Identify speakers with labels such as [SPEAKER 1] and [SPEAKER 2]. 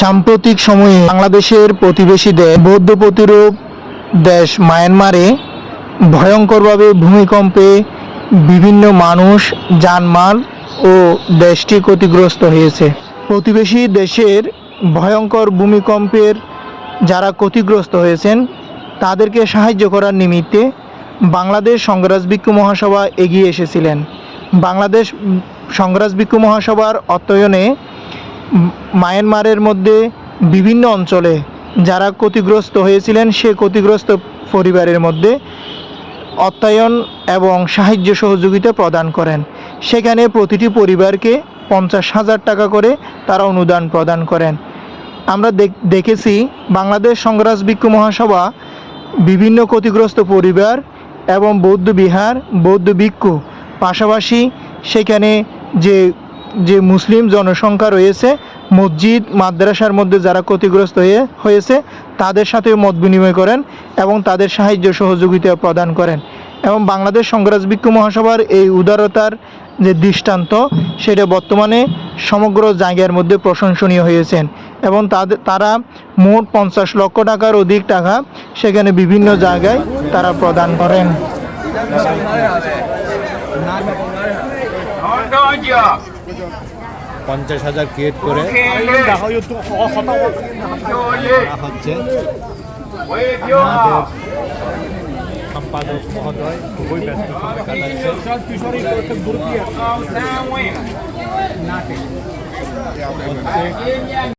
[SPEAKER 1] সাম্প্রতিক সময়ে বাংলাদেশের প্রতিবেশী দেশ বৌদ্ধ প্রতিরূপ দেশ মায়ানমারে ভয়ঙ্করভাবে ভূমিকম্পে বিভিন্ন মানুষ জানমাল ও দেশটি ক্ষতিগ্রস্ত হয়েছে। প্রতিবেশী দেশের ভয়ঙ্কর ভূমিকম্পের যারা ক্ষতিগ্রস্ত হয়েছেন, তাদেরকে সাহায্য করার নিমিত্তে বাংলাদেশ সংগ্রাস ভিক্ষু মহাসভা এগিয়ে এসেছিলেন। বাংলাদেশ সংগ্রাস ভিক্ষু মহাসভার অত্যয়নে মায়ানমারের মধ্যে বিভিন্ন অঞ্চলে যারা ক্ষতিগ্রস্ত হয়েছিলেন, সে ক্ষতিগ্রস্ত পরিবারের মধ্যে অর্থায়ন এবং সাহায্য সহযোগিতা প্রদান করেন। সেখানে প্রতিটি পরিবারকে পঞ্চাশ হাজার টাকা করে তারা অনুদান প্রদান করেন। আমরা দেখ- দেখেছি বাংলাদেশ সংগ্রাস ভিক্ষু মহাসভা বিভিন্ন ক্ষতিগ্রস্ত পরিবার এবং বৌদ্ধ বিহার, বৌদ্ধ ভিক্ষু। পাশাপাশি সেখানে যে যে মুসলিম জনসংখ্যা রয়েছে মসজিদ, মাদ্রাসার মধ্যে যারা ক্ষতিগ্রস্ত হয়ে হয়েছে, তাদের সাথেও মত বিনিময় করেন এবং তাদের সাহায্য সহযোগিতা প্রদান করেন। এবং বাংলাদেশ সংগ্রাস ভিক্ষু মহাসভার এই উদারতার যে দৃষ্টান্ত, সেটা বর্তমানে সমগ্র জায়গার মধ্যে প্রশংসনীয় হয়েছেন। এবং তাদের তারা মোট পঞ্চাশ লক্ষ টাকার অধিক টাকা সেখানে বিভিন্ন জায়গায় তারা প্রদান করেন।
[SPEAKER 2] পঞ্চাশ হাজার ক্রিয়েট করে হচ্ছে। সম্পাদক মহোদয় খুবই ব্যস্ত সময় কাটাচ্ছে প্রত্যেক